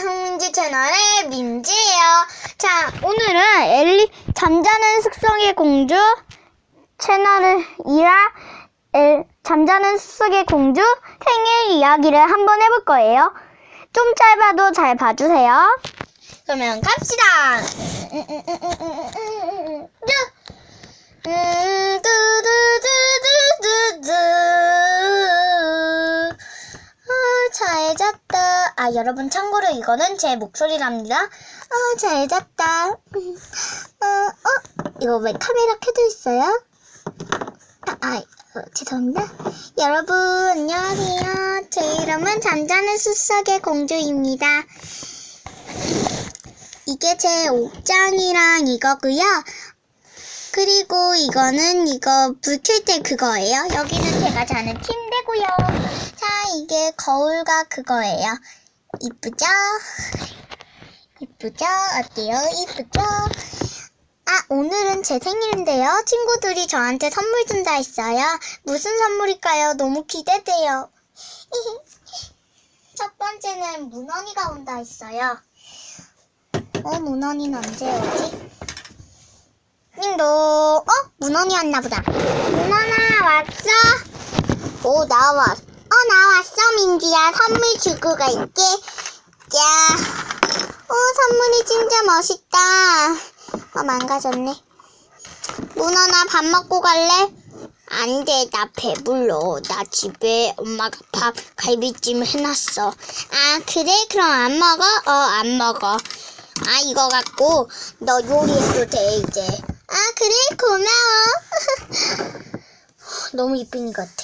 장민지 채널의 민지예요. 자, 오늘은 엘리 잠자는 습성의 공주 채널을 이라 엘, 잠자는 습성의 공주 생일 이야기를 한번 해볼 거예요. 좀 짧아도 잘 봐주세요. 그러면 갑시다. 잘 잤다. 아, 여러분, 참고로 이거는 제 목소리랍니다. 아, 잘 잤다. 아, 어, 이거 왜 카메라 켜져 있어요? 아, 아 어, 죄송합니다. 여러분, 안녕하세요. 제 이름은 잠자는 숲속의 공주입니다. 이게 제 옷장이랑 이거고요. 그리고 이거는 이거 불 켤 때 그거예요. 여기는 제가 자는 침대고요. 자, 이게 거울과 그거예요. 이쁘죠? 이쁘죠? 어때요? 이쁘죠? 아, 오늘은 제 생일인데요. 친구들이 저한테 선물 준다 했어요. 무슨 선물일까요? 너무 기대돼요. 첫 번째는 문헌이가 온다 했어요. 어, 문헌이는 언제 오지? 띵동. 어? 문헌이 왔나 보다. 문헌아, 왔어? 오, 나 왔어. 나왔어, 민기야. 선물 주고 갈게. 자, 오, 선물이 진짜 멋있다. 어, 망가졌네. 문어나 밥 먹고 갈래? 안 돼, 나 배불러. 나 집에 엄마가 밥, 갈비찜 해놨어. 아, 그래? 그럼 안 먹어? 어, 안 먹어. 아, 이거 갖고 너 요리해도 돼, 이제. 아, 그래? 고마워. 너무 이쁜이 같아.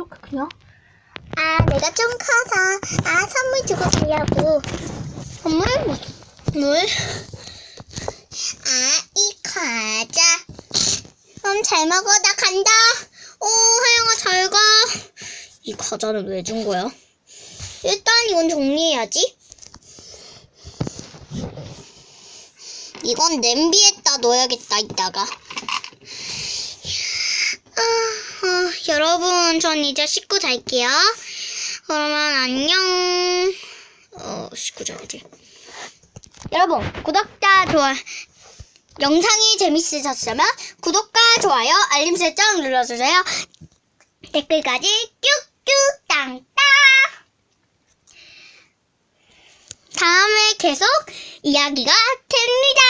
이렇게 크냐? 아, 내가 좀 커서. 아, 선물 주고 가려고. 선물? 물? 아, 이 과자. 그럼 잘 먹어. 나 간다. 오, 하영아 잘 가. 이 과자는 왜 준 거야? 일단 이건 정리해야지. 이건 냄비에다 넣어야겠다, 이따가. 아, 아, 여러분, 전 이제 씻고 잘게요. 그러면 안녕. 어, 씻고 자야지. 여러분, 구독자, 좋아, 영상이 재밌으셨다면 구독과 좋아요, 알림 설정 눌러주세요. 댓글까지 꾹꾹 땅땅. 다음에 계속 이야기가 됩니다.